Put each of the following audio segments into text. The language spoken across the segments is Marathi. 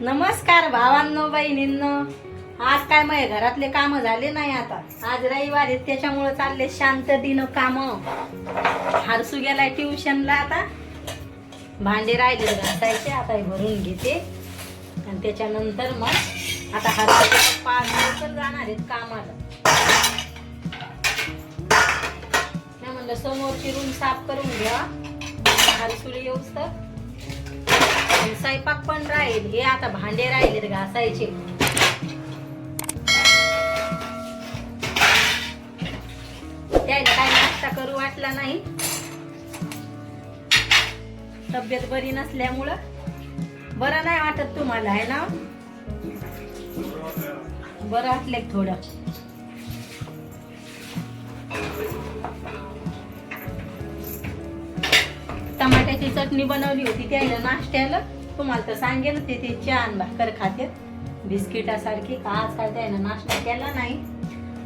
नमस्कार भावांनो बहिणींनो. आज काय मग घरातले काम झाले नाही आता? आज रविवार आहेत त्याच्यामुळे चालले शांततेनं काम. हारसू गेलाय ट्युशनला आता. भांडे राहिले घासायचे आता भरून घेते. आणि त्याच्यानंतर मग आता हरसूचे पाच आज जाणार आहेत कामाला. मी म्हणलं समोरची रूम साफ करून घ्या. हरसूला येऊ तर. आणि स्वयंपाक पण राहील. हे आता भांडे राहिले घासायचे. त्याला काय नाश्ता करू वाटला नाही. तब्येत बरी नसल्यामुळं. बरं नाही वाटत तुम्हाला आहे ना? बरं वाटलं थोडं. टमाट्याची चटणी बनवली होती त्याला नाश्त्याला. तुम्हाला तर सांगेल ते ते चहा भाकर खाते बिस्किटासारखी का आज काय त्यानं नाश्ता केला नाही.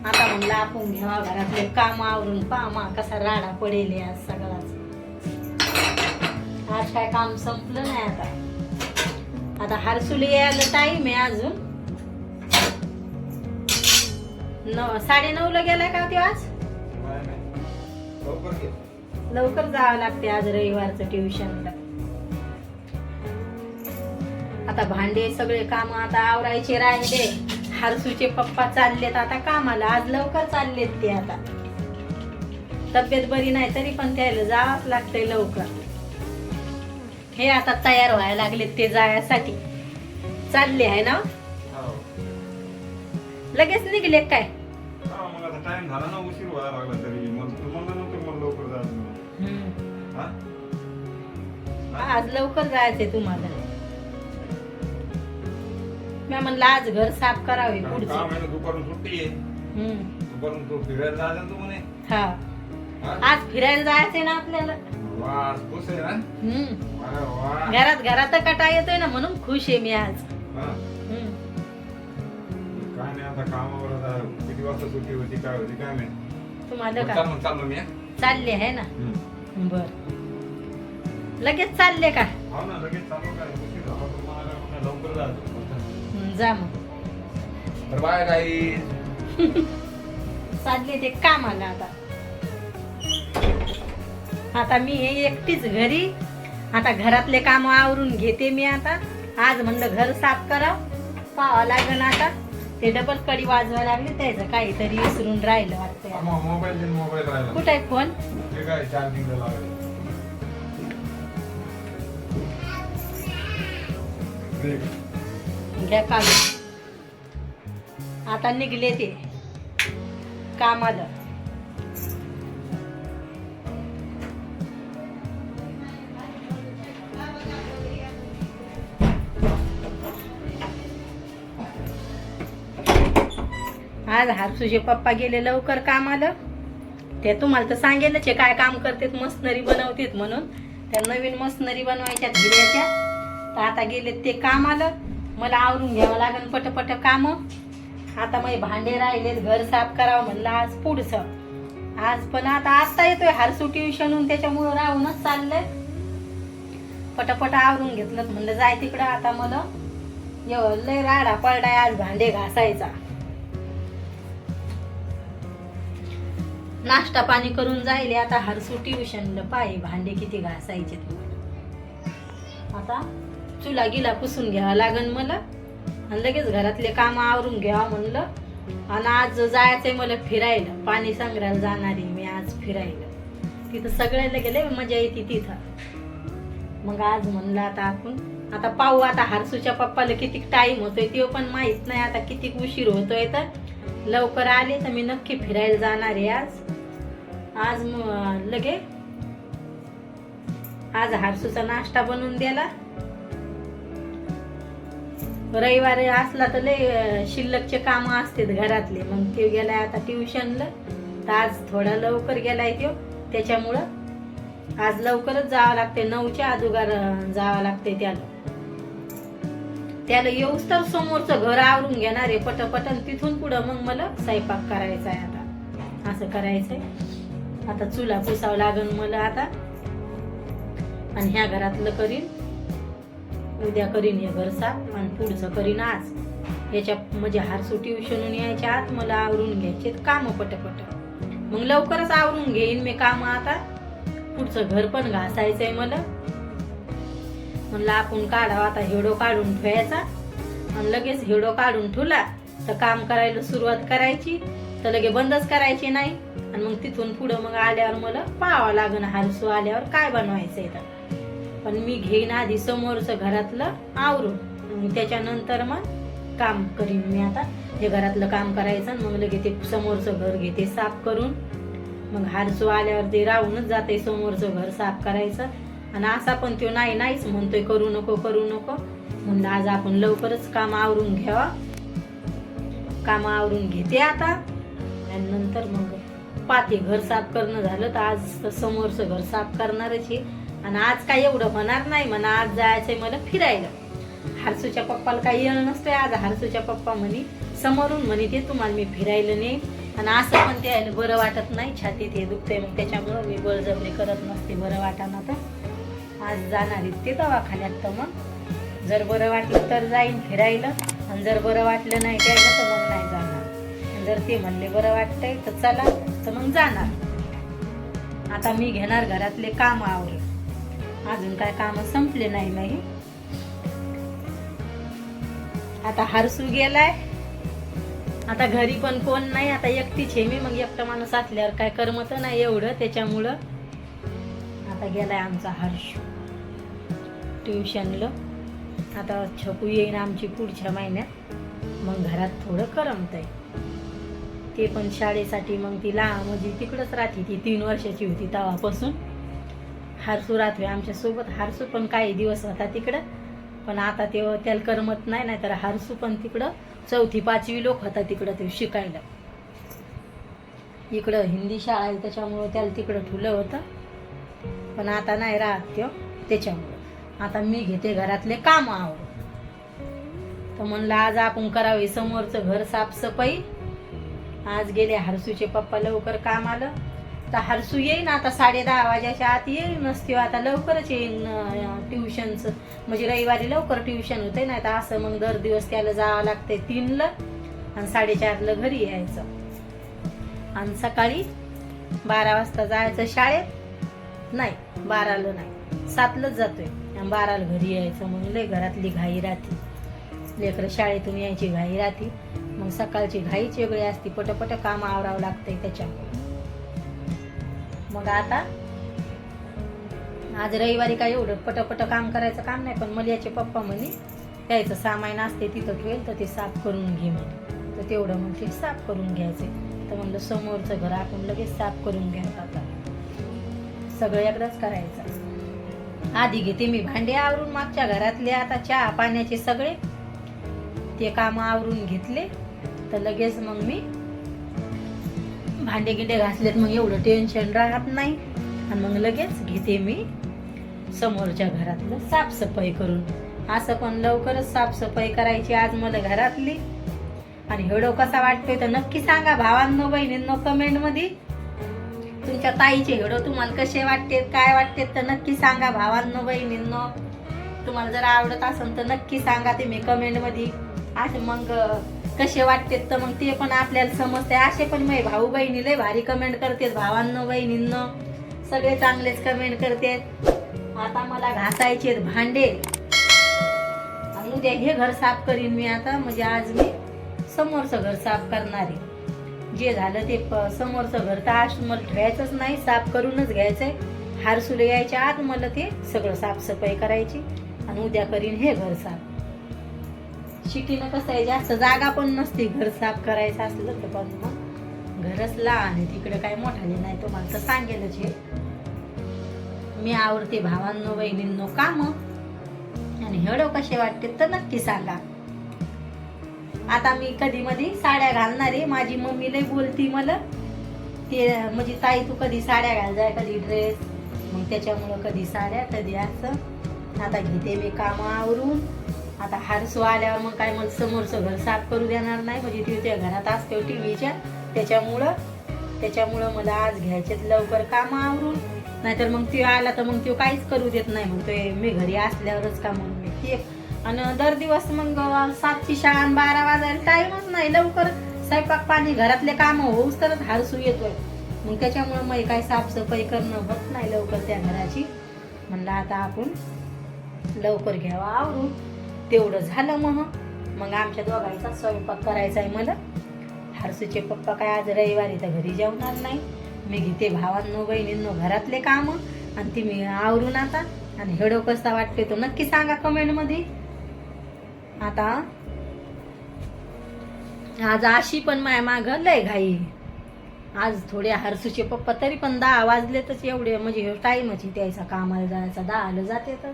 आता म्हणलं आपण घ्यावा घरातले काम आवरून पामा कसा राडा पडेल आज सगळाच. आज काय काम संपलं नाही आता. आता हारसुली यायला टाईम आहे अजून. न साडे ला गेलाय का ते आज? लवकर जावं लागते आज रविवारचं ट्युशनला आता भांडे सगळे काम आता आवरायचे राहिले. हारसूचे पप्पा चाललेत आता कामाला. आज लवकर चाललेत ते आता. तब्येत बरी नाही तरी पण त्याला जावंच लागतंय लवकर. हे आता तयार व्हायला लागलेत ते जायसाठी चालले आहे ना? लगेच निघले काय? टाइम झाला ना उशीर व्हायला लागला तरी. आज लवकर जायचंय तुम्हाला मी म्हणलं आज घर साफ करावे पुढचे काम आहे ना दुपारून सुट्टी आहे हम्म. दुपारून तू फिरायला जायचं ना तू म्हणे हा? आज फिरायला जायचंय ना आपल्याला खुश आहे ना हम्म. अरे वा घरात घरात कटा येतोय ना म्हणून खुश आहे मी आज हा? हम्म. काय नाही आता कामावर आता किती वाजता सुट्टी होती काय होती काय नाही तुम्हाला का चाललो मी हा? चालले आहे ना हम्म. बर लगेच चालले का? हो ना लगेच चाललो काय उशीर झाला तर मला म्हणलं लवकर जायचं हम्म, जा मग. तर बाय काही चालले ते कामाला आता. आता मी हे एकटीच घरी. आता घरातले काम आवरून घेते मी आता. आज म्हणलं घर साफ करा पाहावं लागेल आता. ते डबल कडी वाजवायला लागले त्याचं काहीतरी विसरून राहिलं वाटतं मोबाईल देऊन मोबाईल राहिला. कुठे आहे फोन? ते काय चार्जिंगला लावायला घ्या काढून आता निघले ते कामाला. आज हारसूचे पप्पा गेले लवकर कामाला. ते तुम्हाला तर सांगेलच आहे काय काम करतेत मशनरी बनवतेत म्हणून. त्या नवीन मशनरी बनवायच्या हिऱ्याच्या तर आता गेलेत ते कामाला. मला आवरून घ्यावं लागेल पटपट काम. आता मग भांडे राहिलेत घर साफ करावं म्हणलं आज पुढचं. आज पण आता आत्ता येतोय हारसू ट्युशनहून त्याच्यामुळं राहूनच चाललंय. पटापट आवरून घेतलं म्हणलं जाय तिकडं आता मला. एव- लय राडा पडलाय आज भांडे घासायचा. नाश्ता पाणी करून जायले आता हरसू ट्युशनला पाय भांडे किती घासायचे आता चुला गिला पुसून घ्यावा लागन मला. आणि लगेच घरातले काम आवरून घ्यावा म्हणलं. आणि आज जायचंय मला फिरायला. पाणी संग्रहायला जाणार आहे मी आज फिरायला. तिथं सगळ्याला गेले मजा येते तिथं. मग आज म्हणलं आता आपण आता पाहू आता हारसूच्या पप्पाला किती टाईम होतोय ते पण माहीत नाही. आता किती उशीर होतोय तर. लवकर आले तर मी नक्की फिरायला जाणार आहे आज. आज लगे. आज हारसूचा नाश्ता बनवून द्याला रविवारी असला तर लय शिल्लकचे काम असतात घरातले. मग ते गेलाय आता ट्युशनला तर आज थोडा लवकर गेलाय तो त्याच्यामुळं आज लवकरच जावं लागते नऊच्या अदुगार जावं लागते त्याला. त्याला येऊच तर समोरचं घर आवरून घेणार आहे. पटपटन तिथून पुढं मग मला स्वयंपाक करायचा आहे आता. असं करायचंय. आता चुला पुसावं लागन मला आता. आणि ह्या घरातलं करीन. उद्या करीन हे घर साफ आणि पुढचं करीन आज. याच्या म्हणजे हारसू ट्युशनून यायच्या आत मला आवरून घ्यायचे काम पटपट. मग लवकरच आवरून घेईन मी काम आता. पुढचं घर पण घासायचंय मला. म्हणलं आपण काढावं आता हेडो काढून ठेवायचा. आणि लगेच हेडो काढून ठेवला तर काम करायला सुरुवात करायची. तर लगे बंदच करायची नाही. आणि मग तिथून पुढं मग आल्यावर मला पाहावं लागण हारसू आल्यावर काय बनवायचंय तर पण मी घेईन आधी समोरचं घरातलं आवरून. आणि त्याच्यानंतर मग काम करीन मी आता. हे घरातलं काम करायचं आणि मग लगे ते समोरचं घर घेते साफ करून. मग हारसू आल्यावर ते राहूनच जाते समोरचं घर साफ करायचं. आणि असा पण तो नाही नाहीच म्हणतोय करू नको करू नको. म्हणलं आज आपण लवकरच काम आवरून घ्यावा. काम आवरून घेते आता. आणि नंतर मग पाते घर साफ करणं झालं तर आज समोरचं घर साफ करणारच आहे. आणि आज काय एवढं होणार नाही म्हणा आज जायचंय मला फिरायला. हारसूच्या पप्पाला काही येणं नसतंय आज. हारसूच्या पप्पा म्हणे समोरून म्हणे ते तुम्हाला मी फिरायला नेईन. आणि असं पण ते बरं वाटत नाही छातीत हे दुखतंय मग. त्याच्यामुळं मी बळजबरी करत नसते बरं वाटाना तर. आज जाणार ते दवाखान्यात तर मग. जर बरं वाटलं तर जाईन फिरायला. आणि जर बरं वाटलं नाही त्याला तर मग नाही जाणार. जर ते म्हणले बरं वाटतंय तर चला तर मग जाणार. आता मी घेणार घरातले काम आवरून. अजून काय काम संपले नाही नाही. आता हारसू गेलाय. आता घरी पण कोण नाही आता एकटीच आहे मी मग एकटा माणूस असल्यावर काय करमत नाही एवढं त्याच्यामुळं आता गेलाय आमचा हर्ष ट्युशनला. आता छकू येईन आमची पुढच्या महिन्यात. मग घरात थोडं करमत आहे ते पण शाळेसाठी मग ती लहान म्हणजे तिकडंच राहते ती तीन वर्षाची होती तेव्हापासून. हारसू राहतोय आमच्यासोबत हारसू पण काही दिवस होता तिकडं. पण आता ते त्याला करमत नाही नाहीतर हारसू पण तिकडं. चौथी पाचवी लोक होता तिकडं ते शिकायला. इकडं हिंदी शाळा आहे त्याच्यामुळं त्याला तिकडं ठुलं होतं. पण आता नाही राहत त्यो त्याच्यामुळं. आता मी घेते घरातले काम आवरून. तर म्हणलं आज आपण करावे समोरचं घर साफसफाई. आज गेले हरसूचे पप्पा लवकर काम आलं तर हरसू येईन आता साडे दहा वाजाच्या आत येईन नसते आता लवकरच येईन ट्युशनचं म्हणजे रविवारी लवकर ट्युशन होते नाही तर असं मग दर दिवस त्याला जावं लागतंय तीनला आणि साडेचारला घरी यायचं. आणि सकाळी बारा वाजता जायचं शाळेत? नाही बाराला नाही. सातलाच जातोय आणि बाराला घरी यायचं. मग लय घरातली घाई राहते. लेकरं शाळेतून यायची घाई राहते. मग सकाळची घाईच वेगळी असते. पटपट काम आवरावं लागतंय त्याच्यामुळे. मग आता? आज रविवारी काय एवढं पटपट काम करायचं काम नाही पण मलियाचे पप्पा म्हणे त्याचं सामान असते तिथं ठेवेल तर ते साफ करून घे म्हणे. तर तेवढं मग ते साफ करून घ्यायचे. तर म्हणलं समोरचं घर आपण लगेच साफ करून घ्यायचं आता सगळं एकदाच करायचं. आधी घेते मी भांडे आवरून मागच्या घरातले आता चहा पाण्याचे सगळे ते काम आवरून घेतले. तर लगेच मग मी भांडे गिंडे घासलेत मग एवढं टेन्शन राहत नाही. आणि मग लगेच घेते मी समोरच्या घरातलं साफसफाई करून. असं पण लवकरच साफसफाई करायची आज मला घरातली. आणि हेडो कसा वाटतोय तर नक्की सांगा भावांनो बहिणींनो कमेंटमध्ये तुमच्या ताईचे हेडो तुम्हाला कसे वाटते काय वाटते तर नक्की सांगा भावांनो बहिणींनो. तुम्हाला जर आवडत असेल तर नक्की सांगा ते मी कमेंटमध्ये मग कसे वाटतेत तर मग ते पण आपल्याला समजते असे पण मग भाऊ बहिणी लय भारी कमेंट करतेत भावांनो बहिणींनो. सगळे चांगलेच कमेंट करतेत. आता मला घासायचे भांडे. आणि उद्या हे घर साफ करीन मी आता म्हणजे आज मी समोरचं घर साफ करणार आहे. जे झालं ते प- समोरचं घर तर आज मला ठेवायचंच नाही साफ करूनच घ्यायचंय. हारसुले यायच्या आत मला ते सगळं साफसफाई करायची. आणि उद्या करीन हे घर साफ. शिटीनं कसं आहे जास्त जागा पण नसते घर साफ करायचं असलं तर पण मग घरच लहान आहे तिकडे काय मोठाले नाही तुम्हाला तर सांगेलच हे. मी आवडते भावांनो बहिणींनो काम. आणि हेडो कसे वाटते तर नक्की सांगा. आता मी कधी मधी साड्या घालणार आहे माझी मम्मी लय बोलती मला. ते म्हणजे ताई तू कधी साड्या घाल जाय कधी ड्रेस मग त्याच्यामुळं कधी साड्या कधी असं. आता घेते मी कामं आवरून. आता हारसू आल्यावर मग काय मग समोरचं घर साफ करू देणार नाही. म्हणजे ती त्या घरात असते हो टी व्हीच्या त्याच्यामुळं त्याच्यामुळं मला आज घ्यायचे लवकर कामं आवरून. नाहीतर मग तो आला तर मग तो काहीच करू देत नाही. म्हणतोय मी घरी असल्यावरच का म्हणून ते. आणि दर दिवस मग सातची शाळा बारा वाजायला टाईमच नाही. लवकर स्वयंपाक पाणी घरातले कामं होऊच तरच हारसू येतोय. मग त्याच्यामुळं मग काही साफसफाई करणं होत नाही लवकर त्या घराची. म्हणलं आता आपण लवकर घ्यावा आवरून. तेवढं झालं मग. मग आमच्या दोघांचा स्वयंपाक करायचा आहे मला. हरसूचे पप्पा काय आज रविवारी तर घरी जेवणार नाही. मी घेते भावांनो बहिणींनो घरातले काम. आणि ती मी आवरून आता. आणि हेडो कसा वाटते तो नक्की सांगा कमेंटमध्ये. आता आज आशी पण माय माग लय घाई. आज थोडे हरसूचे पप्पा तरी पण दहा वाजलेतच एवढे म्हणजे टाईमच द्यायचा कामाला जायचा दहाला जाते तर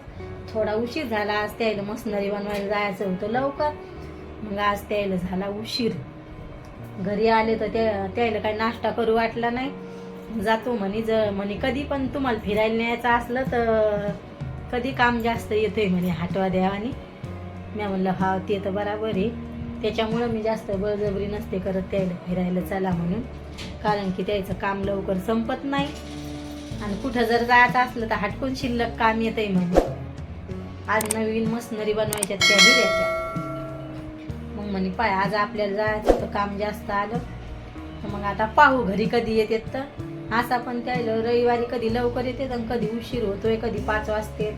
थोडा उशीर झाला आज त्याला मसनरी बनवायला जायचं होतं लवकर. मग आज त्याला झाला उशीर. घरी आले तर त्या त्याला काही नाश्ता करू वाटला नाही. जातो म्हणे ज म्हणे कधी पण तुम्हाला फिरायला न्यायचं असलं तर कधी काम जास्त येतंय म्हणे हाटवा आणि मी म्हणलं हा ते तर बराबर आहे. त्याच्यामुळं मी जास्त बळजबरी नसते करत त्याला फिरायला चला म्हणून. कारण की त्याचं काम लवकर संपत नाही. आणि कुठं जर जायचं असलं तर हटकून शिल्लक काम येतं आहे मग आज नवीन मशनरी बनवायच्या त्या हिऱ्याच्या मग म्हणे पाय आज आपल्याला जायचं तर काम जास्त आलं. तर मग आता पाहू घरी कधी येतात तर. असा पण त्या रविवारी कधी लवकर येते आणि कधी उशीर होतोय कधी पाच वाजते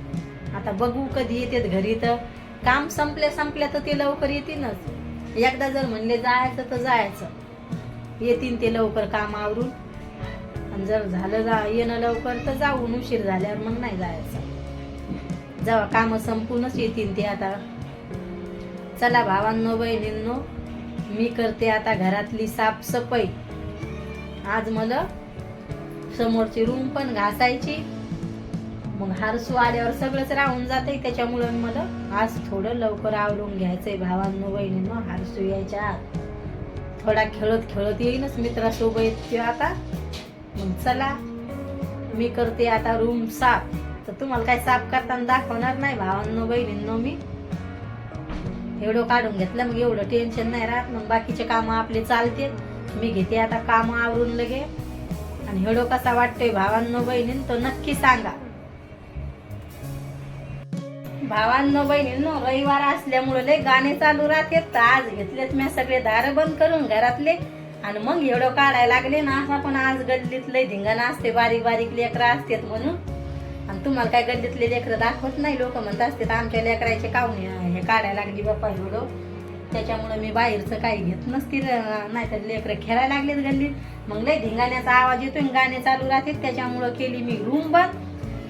आता बघू कधी येतात घरी तर. काम संपल्या संपल्या तर ते लवकर येतीलच. एकदा जर म्हणले जायचं तर जायचं. येतील ते लवकर काम आवरून. आणि जर झालं जा येणं लवकर तर जाऊन उशीर झाल्यावर मग नाही जायचं. जेव्हा कामं संपूनच येतील ते आता. चला भावांनो बहिणींनो मी करते आता घरातली साफसफाई. आज मला समोरची रूम पण घासायची. मग हारसू आल्यावर सगळंच राहून जाते त्याच्यामुळं मला आज थोडं लवकर आवरून घ्यायचंय. भावांनो बहिणींनो हारसू यायच्या आत. थोडा खेळत खेळत येईनच मित्रासोबत ते आता मग चला मी करते आता रूम साफ. तर तुम्हाला काय साफ करताना दाखवणार नाही भावांनो बहिणींनो मी. एवढं काढून घेतलं मग एवढं टेन्शन नाही राहत. मग बाकीचे कामं आपले चालते मी घेते आता कामं आवरून लगे. आणि हेडो कसा वाटतोय भावांनो बहिणीन तो नक्की सांगा. भावांनो बहिणींनो रविवार असल्यामुळे लय गाणे चालू राहते तर आज घेतलेत मी सगळे दार बंद करून घरातले. आणि मग एवढं काढायला लागले ना असा पण आज गल्लीत लय धिंगाणा असते बारीक बारीक लेकरं असतात म्हणून. आणि तुम्हाला काय गल्लीतले लेकरं दाखवत नाही लोक म्हणत असतात आमच्या लेकराचे कावणे हे काढायला लागली बाप्पा एवढं. त्याच्यामुळे मी बाहेरचं काही घेत नसतील नाही तर लेकरं खेळायला लागलेत गल्लीत. मग लय धिंगाण्याचा आवाज येतो गाणे चालू राहते त्याच्यामुळं केली मी रूम बंद.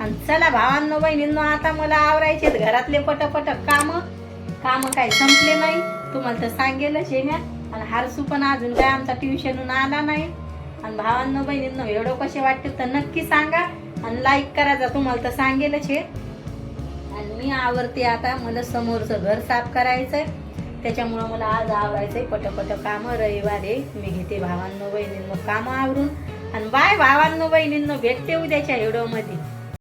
आणि चला भावांनो बहिणींनो आता मला आवरायचे घरातले पटपट काम. काम काही संपले नाही. तुम्हाला तर सांगेलच शेम्या आणि हारसू पण अजून काय आमचा ट्युशनहून आला नाही. आणि भावांनो बहिणींनो एवढं कसे वाटते तर नक्की सांगा. आणि लाईक करायचा तुम्हाला तर सांगेलच हे. आणि मी आवरते आता. मला समोरचं घर साफ करायचंय. त्याच्यामुळं मला आज आवरायचंय पटपट कामं. आहे. मी घेते भावांनो बहिणींनो कामं आवरून. आणि बाय भावांनो बहिणींनो भेटते उद्याच्या व्हिडिओमध्ये.